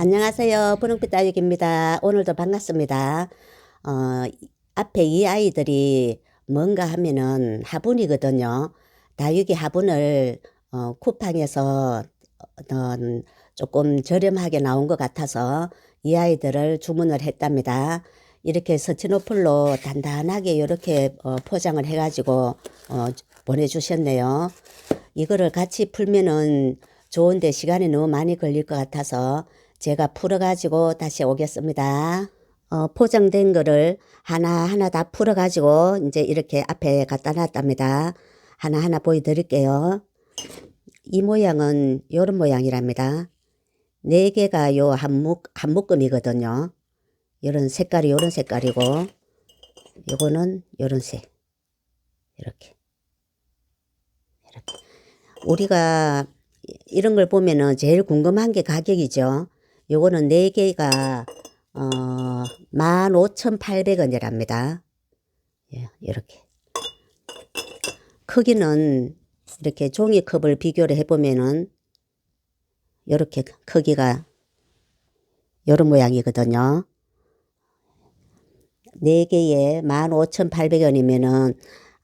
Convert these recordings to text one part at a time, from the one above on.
안녕하세요. 분홍빛 다육입니다. 오늘도 반갑습니다. 어, 앞에 이 아이들이 뭔가 하면은 화분이거든요. 다육이 화분을 어, 쿠팡에서 어떤 조금 저렴하게 나온 것 같아서 이 아이들을 주문을 했답니다. 이렇게 서치노플로 단단하게 이렇게 어, 포장을 해가지고 어, 보내주셨네요. 이거를 같이 풀면은 좋은데 시간이 너무 많이 걸릴 것 같아서 제가 풀어가지고 다시 오겠습니다. 어, 포장된 거를 하나하나 다 풀어가지고 이제 이렇게 앞에 갖다 놨답니다. 하나하나 보여드릴게요. 이 모양은 요런 모양이랍니다. 네 개가 요 한 묶, 한 묶음이거든요. 요런 색깔이 요런 색깔이고, 요거는 요런 색. 이렇게. 이렇게. 우리가 이런 걸 보면은 제일 궁금한 게 가격이죠. 요거는 네개가 어, 15,800원이랍니다. 예, 이렇게. 크기는 이렇게 종이컵을 비교를 해보면은 이렇게 크기가 요런 모양이거든요. 네개에 15,800원이면은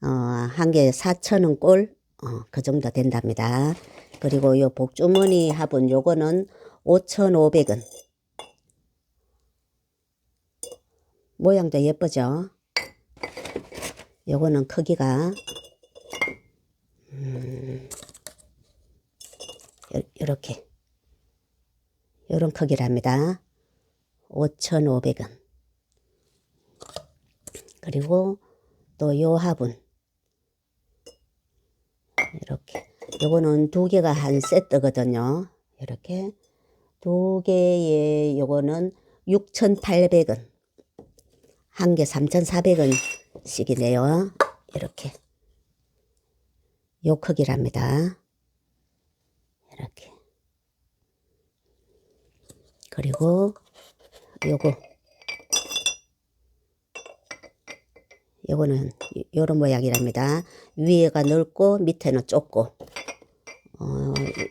어, 한 개에 4,000원 꼴, 어, 그 정도 된답니다. 그리고 요 복주머니 화분 요거는 5,500원. 모양도 예쁘죠? 요거는 크기가 음, 요- 요렇게 요런 크기랍니다. 5,500원. 그리고 또 요 화분 이렇게 요거는 두 개가 한 세트거든요. 이렇게 두 개에 요거는 6,800원. 한 개 3,400원씩이네요. 이렇게. 요 크기랍니다. 이렇게. 그리고 요거 요거는 요런 모양이랍니다. 위에가 넓고 밑에는 좁고 어, 이-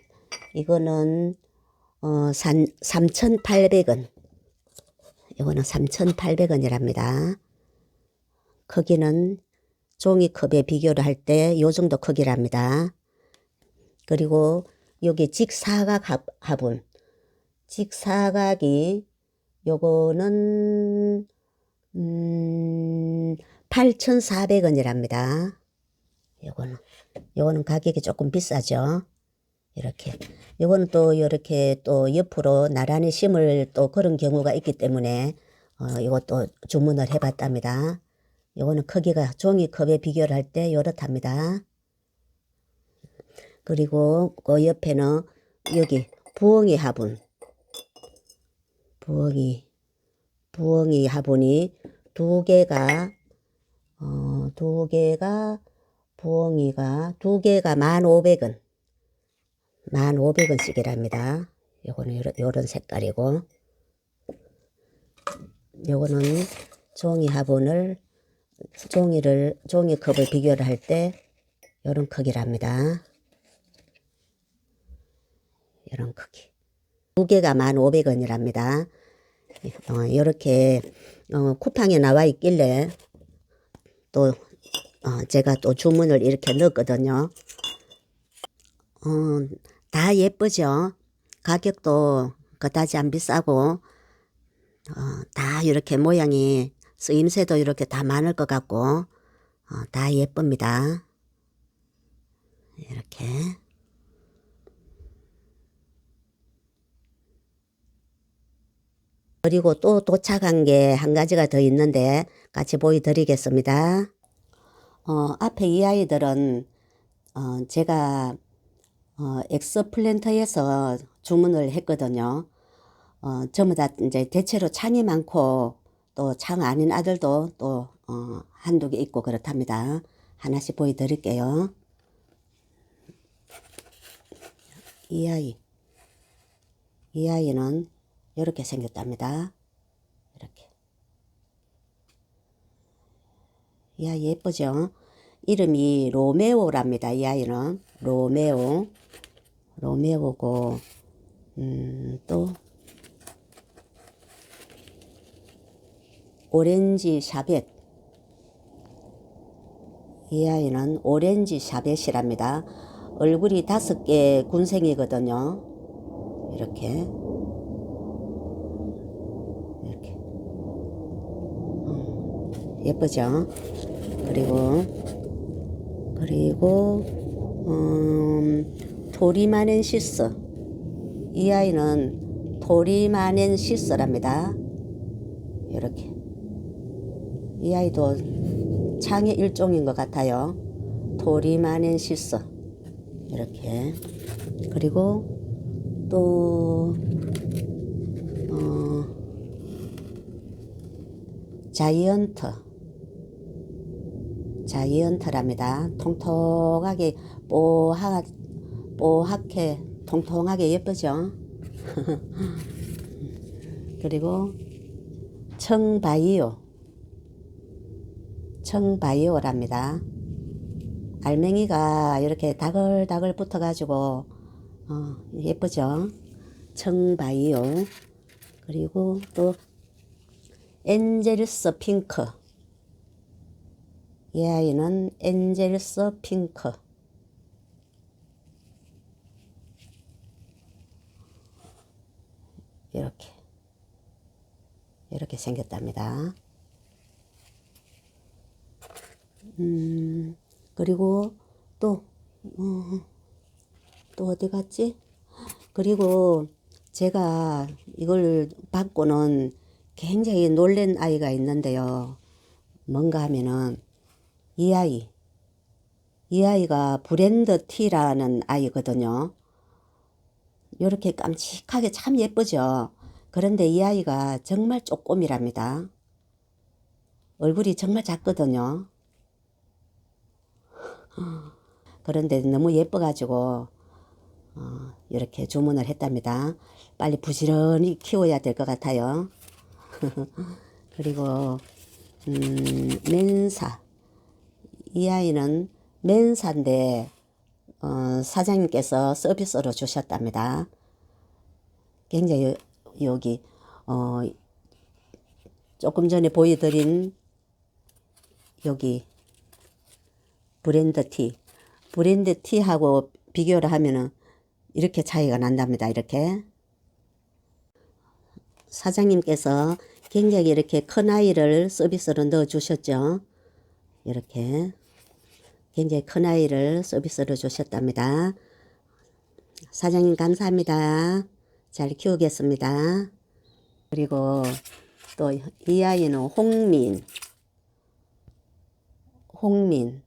이거는 어, 3, 3,800원. 이거는 3,800원이랍니다. 크기는 종이컵에 비교를 할 때 요 정도 크기랍니다. 그리고 여기 직사각 화- 화분. 직사각이 요거는 음, 8,400원이랍니다. 요거는 요거는 가격이 조금 비싸죠. 이렇게. 요거는 또 이렇게 또 옆으로 나란히 심을 또 그런 경우가 있기 때문에 어, 이것도 주문을 해봤답니다. 요거는 크기가 종이컵에 비교를 할 때 요렇답니다. 그리고 그 옆에는 여기 부엉이 화분. 부엉이, 부엉이 화분이 두 개가, 어, 두 개가, 부엉이가 두 개가 1,500원. 1,500원씩이랍니다. 요거는 요런, 요런 색깔이고, 요거는 종이 화분을, 종이를, 종이컵을 비교를 할 때, 요런 크기랍니다. 요런 크기. 두 개가 1,500원이랍니다. 어, 이렇게 어, 쿠팡에 나와 있길래 또 어, 제가 또 주문을 이렇게 넣었거든요. 어, 다 예쁘죠. 가격도 그다지 안 비싸고 어, 다 이렇게 모양이 쓰임새도 이렇게 다 많을 것 같고 어, 다 예쁩니다. 이렇게. 그리고 또 도착한 게 한 가지가 더 있는데 같이 보여드리겠습니다. 어, 앞에 이 아이들은 어, 제가 어, 엑스플랜터에서 주문을 했거든요. 어, 전부 다 이제 대체로 창이 많고 또 창 아닌 아들도 또 어, 한두 개 있고 그렇답니다. 하나씩 보여드릴게요. 이 아이, 이 아이는 이렇게 생겼답니다. 이렇게. 이 아이 예쁘죠? 이름이 로메오랍니다. 이 아이는 로메오, 로메오고 음, 또 오렌지 샤벳 이 아이는 오렌지 샤벳이랍니다. 얼굴이 다섯 개 군생이거든요. 이렇게 이렇게 음, 예쁘죠? 그리고 그리고 음, 도리마넨시스. 이 아이는 도리마넨시스랍니다. 이렇게. 이 아이도 창의 일종인 것 같아요. 도리마넨시스. 이렇게. 그리고 또, 어, 자이언트. 자이언트랍니다. 통통하게, 뽀하, 뽀얗게, 통통하게 예쁘죠? 그리고 청바이오. 청바이오랍니다. 알맹이가 이렇게 다글다글 붙어가지고 어, 예쁘죠? 청바이오. 그리고 또 엔젤스 핑크. 이 아이는 엔젤스 핑크. 이렇게 이렇게 생겼답니다. 음, 그리고 또, 어, 또 어디 갔지? 그리고 제가 이걸 받고는 굉장히 놀란 아이가 있는데요. 뭔가 하면은 이 아이, 이 아이가 브랜드 T라는 아이거든요. 이렇게 깜찍하게 참 예쁘죠. 그런데 이 아이가 정말 쪼꼬미랍니다. 얼굴이 정말 작거든요. 그런데 너무 예뻐가지고 어, 이렇게 주문을 했답니다. 빨리 부지런히 키워야 될 것 같아요. 그리고 음, 맨사 이 아이는 맨사인데 어, 사장님께서 서비스로 주셨답니다. 굉장히 여기 어, 조금 전에 보여드린 여기 브랜드 티 브랜드 티하고 비교를 하면은 이렇게 차이가 난답니다. 이렇게 사장님께서 굉장히 이렇게 큰 아이를 서비스로 넣어 주셨죠. 이렇게 굉장히 큰 아이를 서비스로 주셨답니다. 사장님 감사합니다. 잘 키우겠습니다. 그리고 또 이 아이는 홍민, 홍민.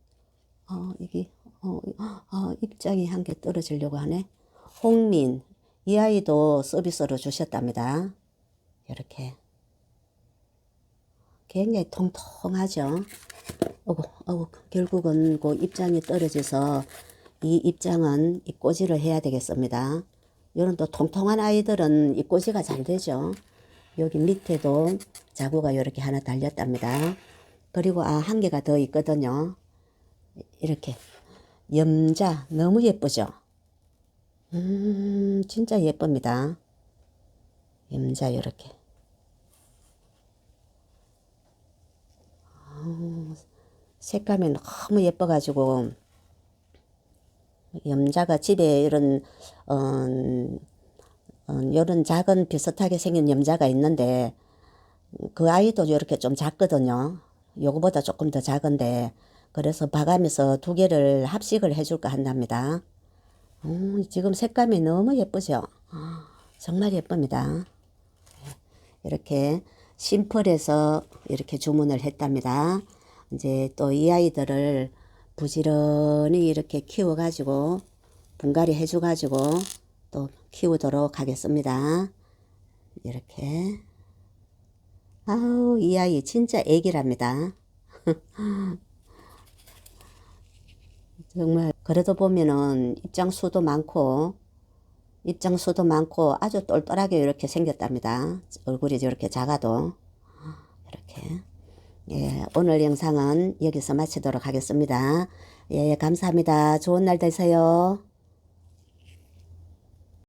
어, 이게 어, 어, 입장이 한 개 떨어지려고 하네. 홍민. 이 아이도 서비스로 주셨답니다. 이렇게. 굉장히 통통하죠. 어구, 어구, 결국은 그 입장이 떨어져서 이 입장은 입꼬지를 해야 되겠습니다. 이런 또 통통한 아이들은 입꼬지가 잘 되죠. 여기 밑에도 자구가 이렇게 하나 달렸답니다. 그리고 아, 한 개가 더 있거든요. 이렇게. 염자 너무 예쁘죠? 음, 진짜 예쁩니다. 염자 이렇게. 색감이 너무 예뻐가지고 염자가 집에 이런 어, 어, 이런 작은 비슷하게 생긴 염자가 있는데 그 아이도 이렇게 좀 작거든요. 요거보다 조금 더 작은데 그래서 봐가면서 두 개를 합식을 해줄까 한답니다. 음, 지금 색감이 너무 예쁘죠? 정말 예쁩니다. 이렇게 심플해서 이렇게 주문을 했답니다. 이제 또 이 아이들을 부지런히 이렇게 키워가지고 분갈이 해줘가지고 또 키우도록 하겠습니다. 이렇게. 아우, 이 아이 진짜 애기랍니다. 정말, 그래도 보면은 입장 수도 많고, 입장 수도 많고 아주 똘똘하게 이렇게 생겼답니다. 얼굴이 이렇게 작아도. 이렇게. 예, 오늘 영상은 여기서 마치도록 하겠습니다. 예, 감사합니다. 좋은 날 되세요.